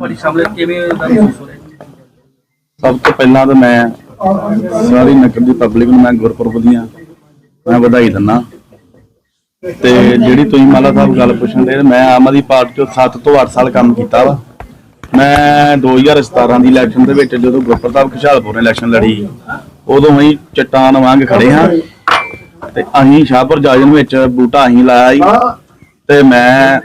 ਤੁਹਾਡੀ ਸ਼ਮੂਲੀਅਤ ਕਿਵੇਂ ਦਾ ਮਹਿਸੂਸ ਹੋ ਰਿਹਾ? ਸਭ ਤੋਂ ਪਹਿਲਾਂ ਤਾਂ ਮੈਂ ਸਾਰੀ ਨਗਰ ਦੀ ਪਬਲਿਕ ਨੂੰ ਮੈਂ ਗੁਰਪੁਰਬ ਦੀਆਂ ਮੈਂ ਵਧਾਈ ਦਿੰਦਾ ਤੇ ਜਿਹੜੀ ਤੁਸੀਂ ਮਾਲਾ ਸਾਹਿਬ ਗੱਲ ਪੁੱਛਣ ਦੇ, ਮੈਂ ਆਮ ਆਦਮੀ ਪਾਰਟੀ ਤੋਂ 7 ਤੋਂ 8 ਸਾਲ ਕੰਮ ਕੀਤਾ ਵਾ। ਮੈਂ 2017 ਦੀ ਇਲੈਕਸ਼ਨ ਦੇ ਵਿੱਚ ਜਦੋਂ ਗੁਰਪ੍ਰਤਾਪ ਖੁਸ਼ਹਾਲਪੁਰ ਨੇ ਇਲੈਕਸ਼ਨ ਲੜੀ, ਉਦੋਂ ਅਸੀਂ ਚਟਾਨ ਵਾਂਗ ਖੜੇ ਹਾਂ। ਤੇ ਅਸੀਂ ਸ਼ਾਹਪੁਰ ਜਾਜਨ ਵਿੱਚ ਬੂਟਾ ਅਸੀਂ ਲਾਇਆ ਸੀ। ਤੇ ਮੈਂ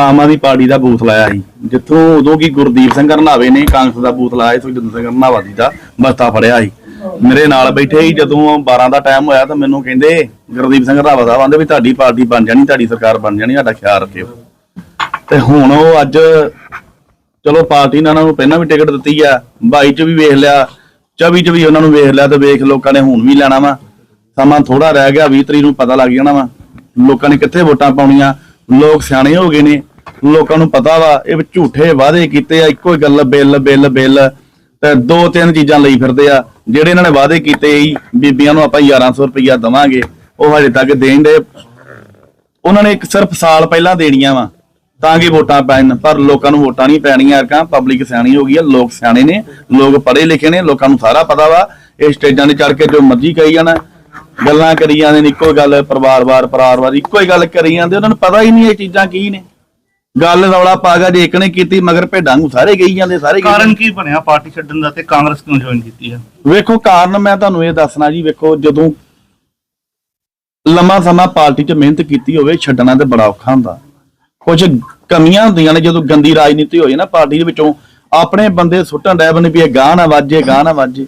ਆਮ ਆਦਮੀ ਪਾਰਟੀ ਦਾ ਬੂਥ ਲਾਇਆ ਸੀ। ਜਿੱਥੋਂ ਉਦੋਂ ਕੀ ਗੁਰਦੀਪ ਸਿੰਘ ਰੰਧਾਵੇ ਨੇ ਕਾਂਗਰਸ ਦਾ ਬੂਥ ਲਾਇਆ ਸੀ, ਸੁਖਜਿੰਦਰ ਸਿੰਘ ਰੰਧਾਵਾ ਜੀ ਦਾ ਬਸਤਾ ਫੜਿਆ ਸੀ। ਮੇਰੇ ਨਾਲ ਬੈਠੇ ਸੀ, ਜਦੋਂ 12 ਦਾ ਟਾਈਮ ਹੋਇਆ ਤਾਂ ਮੈਨੂੰ ਕਹਿੰਦੇ, ਗੁਰਦੀਪ ਸਿੰਘ ਰੰਧਾਵਾ ਸਾਹਿਬ ਆਂਦੇ ਵੀ ਤੁਹਾਡੀ ਪਾਰਟੀ ਬਣ ਜਾਣੀ, ਤੁਹਾਡੀ ਸਰਕਾਰ ਬਣ ਜਾਣੀ, ਸਾਡਾ ਖਿਆਲ ਰੱਖਿਓ। ਤੇ ਹੁਣ ਉਹ ਅੱਜ, ਚਲੋ ਪਾਰਟੀ ਨੇ ਉਹਨਾਂ ਨੂੰ ਪਹਿਲਾਂ ਵੀ ਟਿਕਟ ਦਿੱਤੀ ਆ 22 ਚ ਵੀ ਵੇਖ ਲਿਆ 24 ਚ ਵੀ ਉਹਨਾਂ ਨੂੰ ਵੇਖ ਲਿਆ ਤੇ ਵੇਖ ਲੋਕਾਂ ਨੇ ਹੁਣ ਵੀ ਲੈਣਾ ਵਾ। ਸਮਾਂ ਥੋੜਾ ਰਹਿ ਗਿਆ 20 ਤਰੀਕ ਨੂੰ ਪਤਾ ਲੱਗ ਜਾਣਾ ਵਾ। ਲੋਕਾਂ ਨੇ ਕਿੱਥੇ ਵੋਟਾਂ ਪਾਉਣੀਆਂ, ਲੋਕ ਸਿਆਣੇ ਹੋ ਗਏ ਨੇ। ਲੋਕਾਂ ਨੂੰ ਪਤਾ ਵਾ, ਇਹ ਝੂਠੇ ਵਾਅਦੇ ਕੀਤੇ ਆ, ਇੱਕੋ ਹੀ ਗੱਲ, ਬਿੱਲ ਬਿੱਲ ਬਿੱਲ। ਤੇ ਦੋ ਤਿੰਨ ਚੀਜ਼ਾਂ ਲਈ ਫਿਰਦੇ ਆ, ਜਿਹੜੇ ਇਹਨਾਂ ਨੇ ਵਾਅਦੇ ਕੀਤੇ ਸੀ, ਬੀਬੀਆਂ ਨੂੰ ਆਪਾਂ 1100 ਰੁਪਇਆ ਦਵਾਂਗੇ, ਉਹ ਹਜੇ ਤੱਕ ਦੇਣ ਦੇ। ਉਹਨਾਂ ਨੇ ਇੱਕ ਸਿਰਫ ਸਾਲ ਪਹਿਲਾਂ ਦੇਣੀਆਂ ਵਾ, ਤਾਂ ਕਿ ਵੋਟਾਂ ਪੈਣ, ਪਰ ਲੋਕਾਂ ਨੂੰ ਵੋਟਾਂ ਨਹੀਂ ਪੈਣੀਆਂ ਅਰਕਾਂ ਪਬਲਿਕ ਸਿਆਣੀ ਹੋ ਗਈ ਆ, ਲੋਕ ਸਿਆਣੇ ਨੇ, ਲੋਕ ਪੜ੍ਹੇ ਲਿਖੇ ਨੇ, ਲੋਕਾਂ ਨੂੰ ਸਾਰਾ ਪਤਾ ਵਾ, ਇਹ ਸਟੇਜਾਂ ਤੇ ਚੜ ਕੇ ਜੋ ਮਰਜ਼ੀ ਕਹੀ ਜਾਣਾ, ਗੱਲਾਂ ਕਰੀ ਜਾਂਦੇ ਨੇ, ਇੱਕੋ ਗੱਲ, ਪਰਿਵਾਰਵਾਰ ਪਰਿਵਾਰਵਾਰ, ਇੱਕੋ ਹੀ ਗੱਲ ਕਰੀ ਜਾਂਦੇ, ਉਹਨਾਂ ਨੂੰ ਪਤਾ ਹੀ ਨਹੀਂ ਇਹ ਚੀਜ਼ਾਂ ਕੀ ਨੇ। ਗੱਲ ਰੌਲਾ ਪਾ ਗਿਆ ਜੇ ਇੱਕ ਨੇ ਕੀਤੀ ਮਗਰ ਭੇਡਾਂ ਨੂੰ ਸਾਰੇ ਗਈ ਜਾਂਦੇ ਸਾਰੇ ਕਾਰਨ ਕੀ ਬਣਿਆ ਪਾਰਟੀ ਛੱਡਣ ਦਾ ਤੇ ਕਾਂਗਰਸ ਕਿਉਂ ਜੁਆਇਨ ਕੀਤੀ ਹੈ ਵੇਖੋ ਕਾਰਨ ਮੈਂ ਤੁਹਾਨੂੰ ਇਹ ਦੱਸਣਾ ਜੀ ਵੇਖੋ ਜਦੋਂ ਲੰਮਾ ਸਮਾਂ ਪਾਰਟੀ 'ਚ ਮਿਹਨਤ ਕੀਤੀ ਹੋਵੇ ਛੱਡਣਾ ਤੇ ਬੜਾ ਔਖਾ ਹੁੰਦਾ। ਕੁਝ ਕਮੀਆਂ ਹੁੰਦੀਆਂ ਨੇ ਜਦੋਂ ਗੰਦੀ ਰਾਜਨੀਤੀ ਹੋਈ ਨਾ ਪਾਰਟੀ ਦੇ ਵਿੱਚੋਂ ਆਪਣੇ ਬੰਦੇ ਸੁੱਟਣ ਡੈ ਬਣੇ ਵੀ ਇਹ ਗਾਹ ਨਾ ਵਾਜੇ ਗਾਹ ਨਾ ਵਾਜੇ।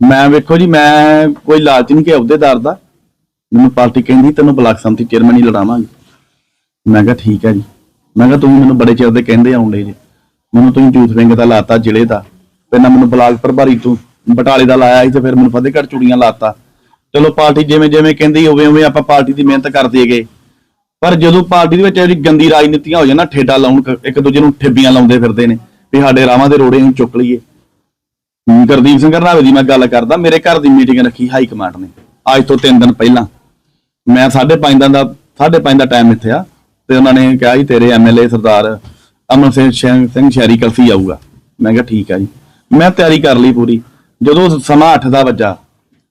ਮੈਂ ਵੇਖੋ ਜੀ ਮੈਂ ਕੋਈ ਲਾਲਚ ਨਹੀਂ ਕਿ ਅਹੁਦੇਦਾਰ ਦਾ। ਮੈਨੂੰ ਪਾਰਟੀ ਕਹਿੰਦੀ ਤੈਨੂੰ ਬਲਾਕ ਸੰਮਤੀ ਚੇਅਰਮੈਨ ਹੀ ਲੜਾਵਾਂਗੇ। ਮੈਂ ਕਿਹਾ ਠੀਕ ਹੈ ਜੀ। ਮੈਂ ਕਿਹਾ ਤੁਸੀਂ ਮੈਨੂੰ ਬੜੇ ਚਿਰ ਦੇ ਕਹਿੰਦੇ ਆਉਂਦੇ ਜੇ। ਮੈਨੂੰ ਤੁਸੀਂ ਯੂਥ ਵਿੰਗ ਦਾ ਲਾਤਾ ਜ਼ਿਲ੍ਹੇ ਦਾ। ਪਹਿਲਾਂ ਮੈਨੂੰ ਬਲਾਕ ਪ੍ਰਭਾਰੀ ਤੋਂ ਬਟਾਲੇ ਦਾ ਲਾਇਆ ਸੀ ਤੇ ਫਿਰ ਮੈਨੂੰ ਫਤਿਹਗੜ੍ਹ ਚੂੜੀਆਂ ਲਾਤਾ। ਚਲੋ ਪਾਰਟੀ ਜਿਵੇਂ ਜਿਵੇਂ ਕਹਿੰਦੀ ਉਵੇਂ ਉਵੇਂ ਆਪਾਂ ਪਾਰਟੀ ਦੀ ਮਿਹਨਤ ਕਰਦੇ ਗਏ ਪਰ ਜਦੋਂ ਪਾਰਟੀ ਦੇ ਵਿੱਚ ਜਿਹੜੀ ਗੰਦੀ ਰਾਜਨੀਤੀਆਂ ਹੋ ਜਾਣਾ ਠੇਡਾ ਲਾਉਣ ਇੱਕ ਦੂਜੇ ਨੂੰ ਠਿੱਬੀਆਂ ਲਾਉਂਦੇ ਫਿਰਦੇ ਨੇ ਵੀ ਸਾਡੇ ਰਾਵਾਂ ਦੇ ਰੋੜੇ ਨੂੰ ਚੁੱਕ ਲਈਏ। ਗੁਰਦੀਪ ਸਿੰਘ ਰਣਾਵੇ ਦੀ ਮੈਂ ਗੱਲ ਕਰਦਾ, ਮੇਰੇ ਘਰ ਦੀ ਮੀਟਿੰਗ ਰੱਖੀ ਹਾਈ ਕਮਾਂਡ ਨੇ, ਅੱਜ ਤੋਂ 3 ਦਿਨ ਪਹਿਲਾਂ। ਮੈਂ 5:30 ਦਾ ਦਾ 5:30 ਦਾ ਟਾਈਮ ਇੱਥੇ ਆ। ਤੇ ਉਹਨਾਂ ਨੇ ਕਿਹਾ ਜੀ, ਤੇਰੇ ਐਮਐਲਏ ਸਰਦਾਰ ਅਮਨ ਸਿੰਘ ਸਿੰਘ ਸ਼ਹਿਰੀ ਕਲਸੀ ਆਊਗਾ। ਮੈਂ ਕਿਹਾ, ਠੀਕ ਆ ਜੀ। ਮੈਂ ਤਿਆਰੀ ਕਰ ਲਈ ਪੂਰੀ। ਜਦੋਂ ਸਮਾਂ 8 ਦਾ ਵੱਜਾ,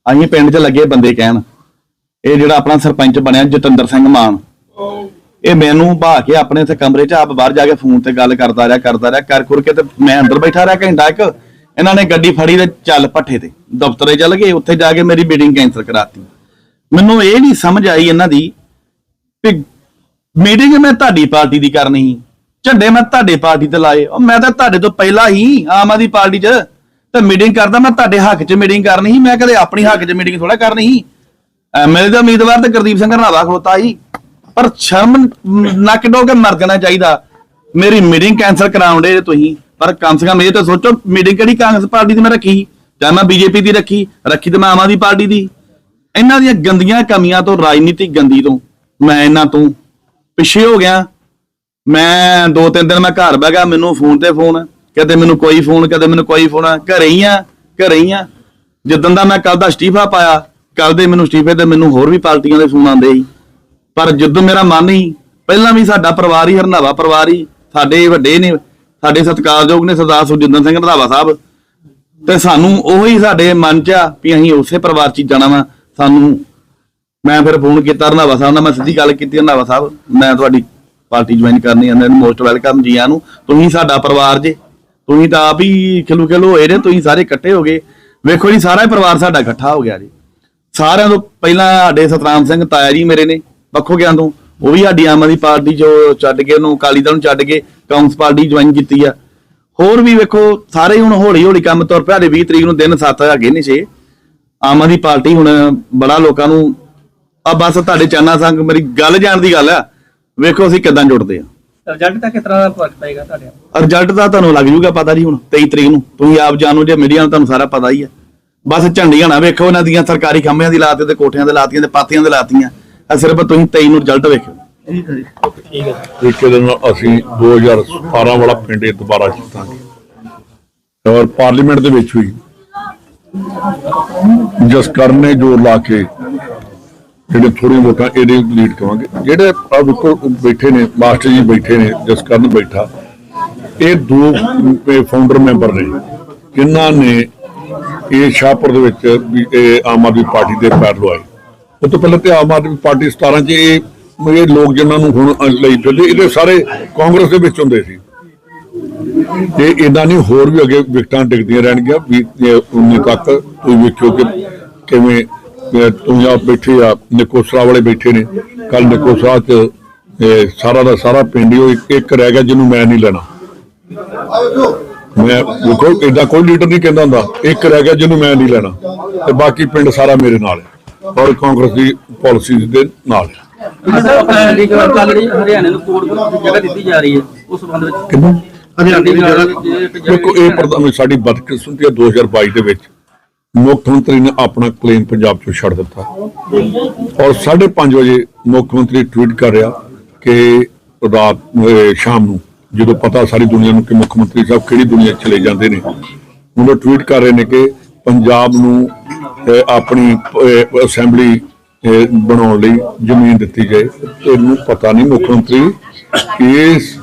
ਅਸੀਂ ਪਿੰਡ 'ਚ ਲੱਗੇ ਬੰਦੇ ਕਹਿਣ। ਇਹ ਜਿਹੜਾ ਆਪਣਾ ਸਰਪੰਚ ਬਣਿਆ, ਜਤਿੰਦਰ ਸਿੰਘ ਮਾਨ। ਇਹ ਮੈਨੂੰ ਭਾ ਕੇ ਆਪਣੇ ਇੱਥੇ ਕਮਰੇ 'ਚ ਆਪ ਬਾਹਰ ਜਾ ਕੇ ਫੋਨ ਤੇ ਗੱਲ ਕਰਦਾ ਰਿਹਾ ਕਰਦਾ ਰਿਹਾ, ਕਰ ਕੁਰ ਕੇ ਤੇ ਮੈਂ ਅੰਦਰ ਬੈਠਾ ਰਿਹਾ ਘੰਟਾ ਇੱਕ। ਇਹਨਾਂ ਨੇ ਗੱਡੀ ਫੜੀ ਤੇ ਚੱਲ ਪੱਠੇ ਤੇ। ਦਫ਼ਤਰੇ ਚੱਲ ਗਏ, ਉੱਥੇ ਜਾ ਕੇ ਮੇਰੀ ਮੀਟਿੰਗ ਕੈਂਸਲ ਕਰਾਤੀ। ਮੈਨੂੰ ਇਹ ਨਹੀਂ ਸਮਝ ਆਈ ਇਹਨਾਂ ਦੀ ਵੀ ਮੀਟਿੰਗ ਮੈਂ ਤੁਹਾਡੀ ਪਾਰਟੀ ਦੀ ਕਰਨੀ ਸੀ ਝੰਡੇ ਮੈਂ ਤੁਹਾਡੇ ਪਾਰਟੀ ਤੇ ਲਾਏ, ਉਹ ਮੈਂ ਤਾਂ ਤੁਹਾਡੇ ਤੋਂ ਪਹਿਲਾਂ ਹੀ ਆਮ ਆਦਮੀ ਪਾਰਟੀ 'ਚ ਤੇ ਮੀਟਿੰਗ ਕਰਦਾ, ਮੈਂ ਤੁਹਾਡੇ ਹੱਕ 'ਚ ਮੀਟਿੰਗ ਕਰਨੀ ਸੀ ਮੈਂ ਕਦੇ ਆਪਣੀ ਹੱਕ 'ਚ ਮੀਟਿੰਗ ਥੋੜਾ ਕਰਨੀ ਸੀ ਐਮਐਲਏ ਦਾ ਉਮੀਦਵਾਰ ਤੇ ਗੁਰਦੀਪ ਸਿੰਘ ਰਣਾਵਾ ਖਲੋਤਾ ਸੀ ਪਰ ਸ਼ਰਮ ਨੱਕ ਡੋ ਕੇ ਮਰ ਜਾਣਾ ਚਾਹੀਦਾ। ਮੇਰੀ ਮੀਟਿੰਗ ਕੈਨਸਲ ਕਰਾਉਂਦੇ ਤੁਸੀਂ, ਪਰ ਕਮ ਸੇ ਕਮ ਇਹ ਤਾਂ ਸੋਚੋ ਮੀਟਿੰਗ ਕਿਹੜੀ ਕਾਂਗਰਸ ਪਾਰਟੀ ਦੀ ਮੈਂ ਰੱਖੀ, ਜਾਂ ਮੈਂ ਬੀਜੇਪੀ ਦੀ ਰੱਖੀ ਰੱਖੀ ਤੇ ਮੈਂ ਆਮ ਆਦਮੀ ਪਾਰਟੀ ਦੀ। ਇਹਨਾਂ ਦੀਆਂ ਗੰਦੀਆਂ ਕਮੀਆਂ ਤੋਂ, ਰਾਜਨੀਤਿਕ ਗੰਦੀ ਤੋਂ, ਮੈਂ ਇਹਨਾਂ ਤੋਂ ਪਿੱਛੇ ਹੋ ਗਿਆ। ਮੈਂ ਦੋ ਤਿੰਨ ਦਿਨ ਮੈਂ ਘਰ ਬਹਿ ਗਿਆ, ਮੈਨੂੰ ਫੋਨ ਤੇ ਫੋਨ, ਕਦੇ ਮੈਨੂੰ ਕੋਈ ਫੋਨ, ਕਦੇ ਮੈਨੂੰ ਕੋਈ ਫੋਨ। ਘਰੇ ਹੀ ਆ, ਘਰੇ ਹੀ ਆ। ਜਿੱਦਣ ਦਾ ਮੈਂ ਕੱਲ ਦਾ ਅਸਤੀਫਾ ਪਾਇਆ ਕੱਲ ਦੇ ਮੈਨੂੰ ਅਸਤੀਫੇ ਤੇ ਮੈਨੂੰ ਹੋਰ ਵੀ ਪਾਰਟੀਆਂ ਦੇ ਫੋਨ ਆਉਂਦੇ ਸੀ। ਪਰ ਜਦੋਂ ਮੇਰਾ ਮਨ ਨਹੀਂ ਪਹਿਲਾਂ ਵੀ ਸਾਡਾ ਪਰਿਵਾਰ ਹੀ ਹਰਨਾਵਾ ਪਰਿਵਾਰ ਹੀ, ਸਾਡੇ ਵੱਡੇ ਨੇ, ਸਾਡੇ ਸਤਿਕਾਰਯੋਗ ਨੇ ਸਰਦਾਰ ਸੁਖਜਿੰਦਰ ਸਿੰਘ ਰੰਧਾਵਾ ਸਾਹਿਬ। ਤੇ ਸਾਨੂੰ ਉਹੀ ਸਾਡੇ ਮਨ ਚ ਆ ਵੀ ਅਸੀਂ ਉਸੇ ਪਰਿਵਾਰ ਚ ਹੀ ਜਾਣਾ ਵਾ, ਸਾਨੂੰ ਮੈਂ ਫਿਰ ਫੋਨ ਕੀਤਾ ਰੰਧਾਵਾ ਸਾਹਿਬ ਨਾਲ, ਮੈਂ ਸਿੱਧੀ ਗੱਲ ਕੀਤੀ ਰੰਧਾਵਾ ਸਾਹਿਬ, ਮੈਂ ਤੁਹਾਡੀ ਪਾਰਟੀ ਜੁਆਇਨ ਕਰਨੀ ਹੈ ਮੋਸਟ ਵੈਲਕਮ ਜੀ ਆਇਆਂ ਨੂੰ। ਤੁਸੀਂ ਸਾਡਾ ਪਰਿਵਾਰ ਜੇ, ਤੁਸੀਂ ਤਾਂ ਆਪ ਹੀ ਖਿਲੂ ਖਿਲੂ ਹੋਏ ਨੇ ਤੁਸੀਂ ਸਾਰੇ ਇਕੱਠੇ ਹੋ ਗਏ। ਵੇਖੋ ਜੀ, ਸਾਰਾ ਪਰਿਵਾਰ ਸਾਡਾ ਇਕੱਠਾ ਹੋ ਗਿਆ ਜੀ। ਸਾਰਿਆਂ ਤੋਂ ਪਹਿਲਾਂ ਸਾਡੇ ਸਤਰਾਮ ਸਿੰਘ ਤਾਇਆ ਜੀ ਮੇਰੇ ਨੇ ਪੱਖੋ ਗਿਆਂ ਤੋਂ। ਉਹ ਵੀ ਸਾਡੀ ਆਮ ਆਦਮੀ ਪਾਰਟੀ ਜੋ ਛੱਡ ਕੇ ਉਹਨੂੰ ਅਕਾਲੀ ਦਲ ਨੂੰ ਛੱਡ ਕੇ ਕਾਂਗਰਸ ਪਾਰਟੀ ਜੁਆਇਨ ਕੀਤੀ ਆ। ਹੋਰ ਵੀ ਵੇਖੋ, ਸਾਰੇ ਹੁਣ ਹੌਲੀ ਹੌਲੀ ਕੰਮ ਤੁਰ ਪਿਆ ਦੇ 20 ਤਰੀਕ ਨੂੰ ਦਿਨ 7 ਹੈਗੇ ਨੇ 6 ਆਮ ਆਦਮੀ ਪਾਰਟੀ ਹੁਣ ਬੜਾ ਲੋਕਾਂ ਨੂੰ ਆ ਬਸ ਤੁਹਾਡੇ ਚਾਨਾ ਸੰਗ ਮੇਰੀ ਗੱਲ ਜਾਣ ਦੀ ਗੱਲ ਆ। ਵੇਖੋ ਅਸੀਂ ਕਿਦਾਂ ਜੁੜਦੇ ਆ। ਰਿਜ਼ਲਟ ਦਾ ਕਿਸ ਤਰ੍ਹਾਂ ਦਾ ਫ਼ਰਕ ਪਏਗਾ ਤੁਹਾਡੇ? ਰਿਜ਼ਲਟ ਦਾ ਤੁਹਾਨੂੰ ਲੱਗ ਜੂਗਾ ਪਤਾ ਜੀ ਹੁਣ 23 ਤਰੀਕ ਨੂੰ। ਤੁਸੀਂ ਆਪ ਜਾਣੋ ਜੇ ਮੀਡੀਆ ਨੂੰ ਤੁਹਾਨੂੰ ਸਾਰਾ ਪਤਾ ਹੀ ਆ। ਬਸ ਝੰਡੀਆਂ ਨਾ ਵੇਖੋ ਇਹਨਾਂ ਦੀਆਂ ਸਰਕਾਰੀ ਖੰਭਿਆਂ ਦੀ ਲਾਤੇ ਤੇ ਕੋਠਿਆਂ ਦੇ ਲਾਤੀਆਂ ਤੇ ਪਾਤੀਆਂ ਦੇ ਲਾਤੀਆਂ। ਆ ਸਿਰਫ ਤੁਸੀਂ 23 ਨੂੰ ਰਿਜ਼ਲਟ ਵੇਖੋ ਠੀਕ ਹੈ ਜੀ। ਠੀਕ ਹੈ ਨਾਲ ਅਸੀਂ 2017 ਵਾਲਾ ਪਿੰਡ ਇਹ ਦੁਬਾਰਾ ਜਿੱਤਾਂਗੇ। ਔਰ ਪਾਰਲੀਮੈਂਟ ਦੇ ਵਿੱਚ ਵੀ ਜਸਕਰਨ ਨੇ ਜੋਰ ਲਾ ਕੇ ਜਿਹੜੇ ਥੋੜੀਆਂ ਵੋਟਾਂ ਇਹਦੇ ਲੀਡ ਕਰਾਂਗੇ ਜਿਹੜੇ ਆ ਵੇਖੋ ਬੈਠੇ ਨੇ, ਮਾਸਟਰ ਜੀ ਬੈਠੇ ਨੇ, ਜਸਕਰਨ ਬੈਠਾ, ਇਹ ਦੋ ਫਾਊਂਡਰ ਮੈਂਬਰ ਨੇ। ਜਿਨ੍ਹਾਂ ਨੇ ਇਹ ਸ਼ਾਹਪੁਰ ਦੇ ਵਿੱਚ ਆਮ ਆਦਮੀ ਪਾਰਟੀ ਦੇ ਪੈਰ ਲਵਾਏ। ਉਹ ਤੋਂ ਪਹਿਲਾਂ ਤੇ ਆਮ ਆਦਮੀ ਪਾਰਟੀ 17 ਚ ਇਹ ਇਹ ਲੋਕ ਜਿਨ੍ਹਾਂ ਨੂੰ ਹੁਣ ਲਈ ਫਿਰਦੇ ਇਹਦੇ ਸਾਰੇ ਕਾਂਗਰਸ ਦੇ ਵਿੱਚ ਹੁੰਦੇ ਸੀ। ਤੇ ਇਦਾਂ ਨਹੀਂ ਹੋਰ ਵੀ ਅੱਗੇ ਵਿਕਟਾਂ ਡਿੱਗਦੀਆਂ ਰਹਿਣਗੀਆਂ, ਵੀ 19 ਤੱਕ ਤੁਸੀਂ ਵੇਖਿਓ ਕਿ ਕਿਵੇਂ ਤੁਸੀਂ ਆਪ ਬੈਠੇ ਆ ਨਿਕੋਸਰਾ ਵਾਲੇ ਬੈਠੇ ਨੇ। ਕੱਲ ਨਿਕੋਸਰਾ ਚ ਸਾਰਾ ਦਾ ਸਾਰਾ ਪਿੰਡ ਹੀ ਉਹ ਇੱਕ- ਇੱਕ ਰਹਿ ਗਿਆ ਜਿਹਨੂੰ ਮੈਂ ਨਹੀਂ ਲੈਣਾ। ਮੈਂ ਦੇਖੋ ਏਦਾਂ ਕੋਈ ਲੀਡਰ ਨਹੀਂ ਕਹਿੰਦਾ ਹੁੰਦਾ। ਇੱਕ ਰਹਿ ਗਿਆ ਜਿਹਨੂੰ ਮੈਂ ਨਹੀਂ ਲੈਣਾ। ਤੇ ਬਾਕੀ ਪਿੰਡ ਸਾਰਾ ਮੇਰੇ ਨਾਲ ਹੈ। ਔਰ ਕਾਂਗਰਸ ਦੀ ਪਾਲਿਸੀਜ਼ ਦੇ ਨਾਲ ਹੈ। ਹਰਿਆਣੇ ਨੂੰ ਕੋਡ ਜਗ੍ਹਾ ਦਿੱਤੀ ਜਾ ਰਹੀ ਹੈ ਉਸ ਸੰਬੰਧ ਵਿੱਚ। ਕਿੰਨੂੰ? ਚੰਡੀਗੜ੍ਹ ਵਿੱਚ ਇੱਕ ਦੇਖੋ ਇਹ ਸਾਡੀ ਬਦਕਿਸਮਤੀ ਹੈ 2022 ਦੇ ਵਿੱਚ। ਮੁੱਖ ਮੰਤਰੀ ਨੇ ਆਪਣਾ ਕਲੇਮ ਪੰਜਾਬ ਚੋਂ ਛੱਡ ਦਿੱਤਾ। ਔਰ 5:30 ਵਜੇ ਮੁੱਖ ਮੰਤਰੀ ਟਵੀਟ ਕਰ ਰਿਹਾ ਕਿ ਰਾਤ ਸ਼ਾਮ ਨੂੰ ਜਦੋਂ ਪਤਾ ਸਾਰੀ ਦੁਨੀਆ ਨੂੰ ਕਿ ਮੁੱਖ ਮੰਤਰੀ ਸਾਹਿਬ ਕਿਹੜੀ ਦੁਨੀਆ ਚਲੇ ਜਾਂਦੇ ਨੇ ਉਹ ਟਵੀਟ ਕਰ ਰਹੇ ਨੇ ਕਿ ਪੰਜਾਬ ਨੂੰ ਆਪਣੀ ਅਸੈਂਬਲੀ ਬਣਾਉਣ ਲਈ ਜ਼ਮੀਨ ਦਿੱਤੀ ਜਾਏ। ਇਹਨੂੰ ਪਤਾ ਨਹੀਂ ਮੁੱਖ ਮੰਤਰੀ ਇਸ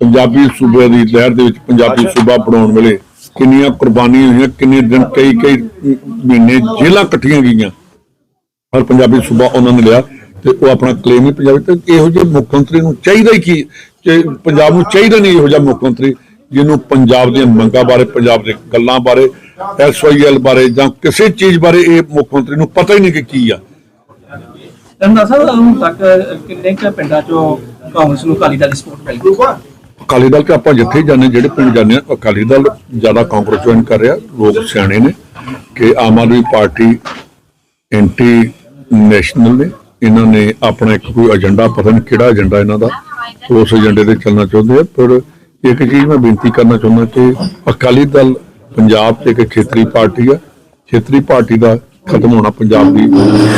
ਪੰਜਾਬੀ ਸੂਬੇ ਦੀ ਲਹਿਰ ਦੇ ਵਿੱਚ ਪੰਜਾਬੀ ਸੂਬਾ ਬਣਾਉਣ ਵੇਲੇ ਕਿੰਨੀਆਂ ਕੁਰਬਾਨੀਆਂ ਹੋਈਆਂ, ਕਿੰਨੇ ਦਿਨ ਕਈ ਕਈ ਮਹੀਨੇ ਜੇਲ੍ਹਾਂ ਕੱਟੀਆਂ ਗਈਆਂ। ਪਰ ਪੰਜਾਬੀ ਸੂਬਾ ਉਹਨਾਂ ਨੇ ਲਿਆ ਤੇ ਉਹ ਆਪਣਾ ਕਲੇਮ ਹੀ ਪੰਜਾਬੀ ਤੇ ਇਹੋ ਜਿਹੇ ਮੁੱਖ ਮੰਤਰੀ ਨੂੰ ਚਾਹੀਦਾ ਹੀ ਕੀ ਪੰਜਾਬ ਨੂੰ ਚਾਹੀਦਾ ਨਹੀਂ ਇਹੋ ਜਿਹਾ ਮੁੱਖ ਮੰਤਰੀ ਜਿਹਨੂੰ ਪੰਜਾਬ ਦੀਆਂ ਮੰਗਾਂ ਬਾਰੇ, ਪੰਜਾਬ ਦੇ ਗੱਲਾਂ ਬਾਰੇ ਐਸਵਾਈਐਲ ਬਾਰੇ ਜਾਂ ਕਿਸੇ ਚੀਜ਼ ਬਾਰੇ ਇਹ ਮੁੱਖ ਮੰਤਰੀ ਨੂੰ ਪਤਾ ਹੀ ਨਹੀਂ ਕਿ ਕੀ ਆ। ਰਮਨਾ ਸਾਹਿਬ, ਹੁਣ ਤੱਕ ਕਿੰਨੇ ਕੁ ਪਿੰਡਾਂ ਚੋਂ ਕਾਂਗਰਸ ਨੂੰ ਅਕਾਲੀ ਦਲ ਦੀ ਸਪੋਰਟ ਮਿਲ? ਗਈ ਅਕਾਲੀ ਦਲ ਤੇ ਆਪਾਂ ਜਿੱਥੇ ਜਾਂਦੇ ਜਿਹੜੇ ਪਿੰਡ ਜਾਂਦੇ ਆ ਅਕਾਲੀ ਦਲ ਜ਼ਿਆਦਾ ਕਾਂਗਰਸ ਜੁਆਇਨ ਕਰ ਰਿਹਾ, ਲੋਕ ਸਿਆਣੇ ਨੇ ਕਿ Aam Aadmi Party, anti national ਨੇ, ਇਹਨਾਂ ਨੇ ਆਪਣਾ ਇੱਕ ਕੋਈ ਏਜੰਡਾ ਪਤਾ ਨਹੀਂ ਕਿਹੜਾ ਏਜੰਡਾ ਇਹਨਾਂ ਦਾ ਉਸ ਏਜੰਡੇ ਤੇ ਚੱਲਣਾ ਚਾਹੁੰਦੇ ਆ, ਪਰ ਇੱਕ ਚੀਜ਼ ਮੈਂ ਬੇਨਤੀ ਕਰਨਾ ਚਾਹੁੰਦਾ ਕਿ ਅਕਾਲੀ ਦਲ ਪੰਜਾਬ ਤੇ ਇੱਕ ਖੇਤਰੀ ਪਾਰਟੀ ਆ, ਖੇਤਰੀ ਪਾਰਟੀ ਦਾ ਖਤਮ ਹੋਣਾ ਪੰਜਾਬ ਦੀ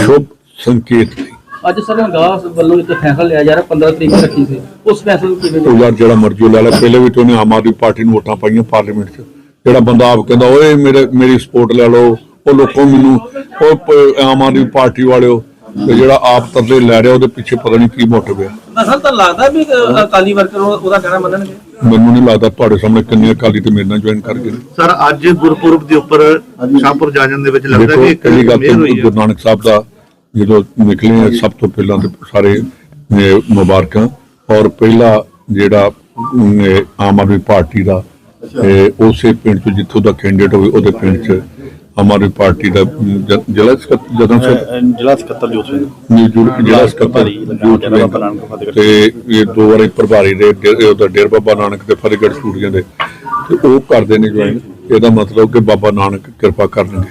ਸ਼ੁਭ ਸੰਕੇਤ ਅੱਜ ਸਰ ਗਾਸ ਵੱਲੋਂ ਇੱਕ ਫੈਸਲਾ ਲਿਆ ਜਾ ਰਿਹਾ 15 ਤਰੀਕ ਨੂੰ ਰੱਖੀ ਸੀ। ਉਸ ਫੈਸਲੇ ਨੂੰ ਕਿਵੇਂ ਉਹ ਯਾਰ ਜਿਹੜਾ ਮਰਜ਼ੀ ਲੈ ਲੈ ਪਹਿਲੇ ਵੀ ਤੇ ਆਮ ਆਦਮੀ ਪਾਰਟੀ ਨੂੰ ਵੋਟਾਂ ਪਾਈਆਂ ਪਾਰਲੀਮੈਂਟ 'ਚ। ਜਿਹੜਾ ਬੰਦਾ ਆਪ ਕਹਿੰਦਾ ਓਏ ਮੇਰੇ ਮੇਰੀ ਸਪੋਰਟ ਲੈ ਲਓ। ਉਹ ਲੋਕੋਂ ਮੈਨੂੰ ਉਹ ਆਮ ਆਦਮੀ ਪਾਰਟੀ ਵਾਲਿਓ ਤੇ ਜਿਹੜਾ ਆਪ ਤਰਲੇ ਲੈ ਰਿਹਾ ਉਹਦੇ ਪਿੱਛੇ ਪਤਾ ਨਹੀਂ ਕੀ ਮੋਟਿਵ ਹੈ ਅਸਲ ਤਾਂ ਲੱਗਦਾ ਵੀ ਅਕਾਲੀ ਵਰਕਰ ਉਹ- ਉਹਦਾ ਕਹਿਣਾ ਮੰਨਣਗੇ? ਮੈਨੂੰ ਨਹੀਂ ਲੱਗਦਾ ਤੁਹਾਡੇ ਸਾਹਮਣੇ ਕਿੰਨੇ ਅਕਾਲੀ ਤੇ ਮੇਰੇ ਨਾਲ ਜੁਆਇਨ ਕਰ ਗਏ ਸਰ ਅੱਜ ਗੁਰਪੁਰਬ ਦੇ ਉੱਪਰ ਸ਼ਾਹਪੁਰ ਜਾਜਨ ਦੇ ਵਿੱਚ ਲੱਗਦਾ ਕਿ ਇੱਕ ਤਾਂ ਹੋਈ ਹੈ ਗੁਰੂ ਨਾਨਕ ਸਾਹਿਬ ਦਾ ਜਦੋਂ ਨਿਕਲੇ ਸਭ ਤੋਂ ਪਹਿਲਾਂ ਤੇ ਸਾਰੇ ਮੁਬਾਰਕਾਂ। ਔਰ ਪਹਿਲਾ ਜਿਹੜਾ ਆਮ ਆਦਮੀ ਪਾਰਟੀ ਦਾ ਉਸੇ ਪਿੰਡ ਤੋਂ ਜਿੱਥੋਂ ਦਾ ਕੈਂਡੀਡੇਟ ਹੋਵੇ ਉਹਦੇ ਪਿੰਡ 'ਚ ਆਮ ਆਦਮੀ ਪਾਰਟੀ ਦਾ ਜ- ਜ਼ਿਲ੍ਹਾ ਸਕੱਤਰ ਜਦੋਂ ਸੇ ਜ਼ਿਲ੍ਹਾ ਸਕੱਤਰ ਜੋਤ ਸਿੰਘ। ਸਕੱਤਰ ਬਾਬਾ ਨਾਨਕ ਫਤਿਹਗੜ੍ਹ। ਤੇ ਇਹ ਦੋ ਵਾਰੀ ਪ੍ਰਭਾਰੀ ਦੇ ਉਹਦਾ ਡੇਰ ਬਾਬਾ ਨਾਨਕ ਦੇ ਫਤਿਹਗੜ੍ਹ ਸਟੂਡੀਓ ਦੇ। ਤੇ ਉਹ ਕਰਦੇ ਨੇ ਜੁਆਇਨ ਇਹਦਾ ਮਤਲਬ ਕਿ ਬਾਬਾ ਨਾਨਕ ਕਿਰਪਾ ਕਰਨਗੇ।